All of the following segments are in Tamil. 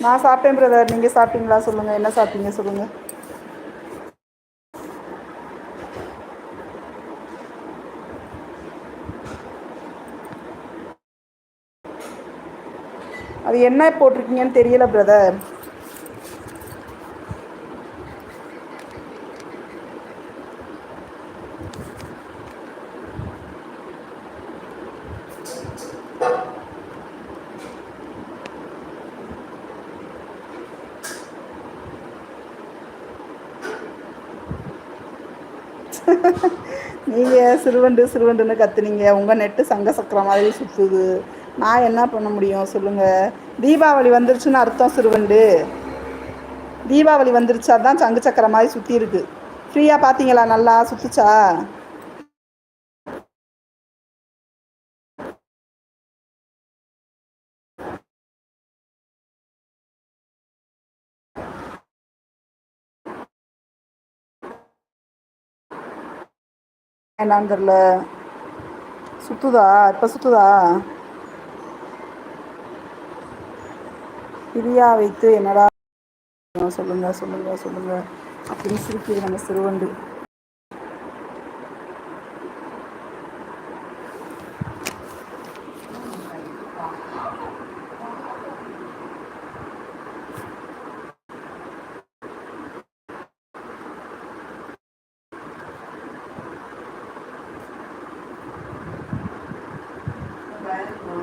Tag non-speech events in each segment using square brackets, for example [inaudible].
நான் சாப்பிட்டேன் பிரதர் நீங்கள் சாப்பிட்டீங்களா? சொல்லுங்கள் என்ன சாப்பிட்டீங்க? சொல்லுங்கள் அது என்ன போட்டிருக்கீங்கன்னு தெரியல பிரதர் [laughs] நீங்கள் சிறுவண்டு சிறுவண்டுன்னு கத்துனீங்க. உங்கள் நெட்டு சங்க சக்கரம் மாதிரி சுற்றுது நான் என்ன பண்ண முடியும்? சொல்லுங்கள் தீபாவளி வந்துருச்சுன்னு அர்த்தம் சிறுவண்டு. தீபாவளி வந்துருச்சா தான் சங்கு சக்கரம் மாதிரி சுற்றி இருக்குது ஃப்ரீயாக பார்த்தீங்களா நல்லா சுற்றுச்சா என்னன்னு தெரில சுற்றுதா இப்போ சுற்றுதா பிரியா வைத்து என்னடா சொல்லுங்க சொல்லுங்க சொல்லுங்க அப்படின்னு சிரிக்கிது நம்ம சிறுவண்டு.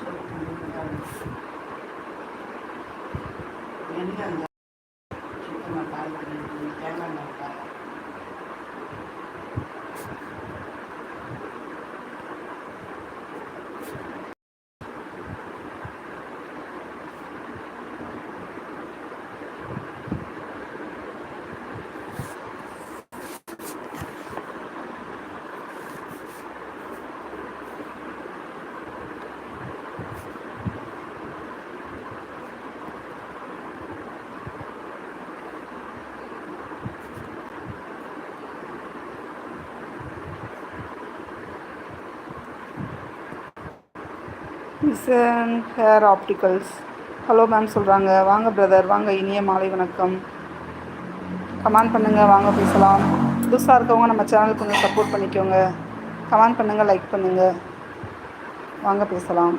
என்ன Makan di makanan? Mission hair opticals hello ma'am சொல்கிறாங்க வாங்க பிரதர் வாங்க இனிய மாலை வணக்கம். கமெண்ட் பண்ணுங்கள் வாங்க பேசலாம். புதுசாக இருக்கவங்க நம்ம சேனலுக்கு கொஞ்சம் சப்போர்ட் பண்ணிக்கோங்க. கமெண்ட் பண்ணுங்கள் லைக் பண்ணுங்கள் வாங்க பேசலாம்.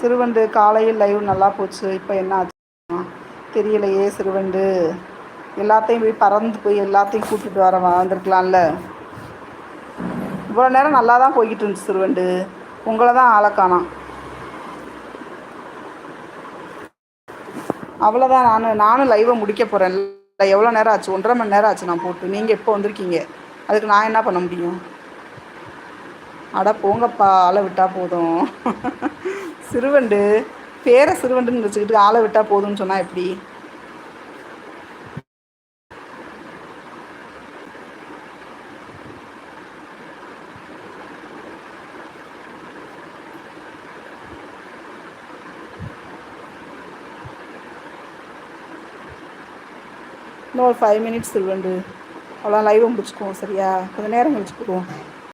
சிறுவண்டு காலையில் லைவ் நல்லா போச்சு. இப்போ என்ன ஆச்சு? தெரியலையே சிறுவண்டு. எல்லாத்தையும் போய் பறந்து போய் எல்லாத்தையும் கூட்டிகிட்டு வர வந்திருக்கலாம்ல. இவ்வளோ நேரம் நல்லா தான் போய்கிட்டு இருந்துச்சு சிறுவண்டு. உங்களை தான் ஆளக்கானா காணாம். அவ்வளோதான் நான் நானும் லைவை முடிக்க போகிறேன் எவ்வளோ நேரம் ஆச்சு? ஒன்றரை மணி நேரம் ஆச்சு நான் போட்டு. நீங்கள் எப்போ வந்திருக்கீங்க? அதுக்கு நான் என்ன பண்ண முடியும்? அட போங்கப்பா. ஆளை விட்டால் போதும். சிறுவண்டு. பேரை சிறுவண்டுன்னு வச்சுக்கிட்டு ஆளை விட்டால் போதும்னு சொன்னால் எப்படி? இன்னும் ஒரு ஃபைவ் மினிட்ஸ் இருவேண்டு அவ்வளோ லைவை முடிச்சுக்குவோம் சரியா? கொஞ்சம் நேரம் கழிச்சு போடுவோம்.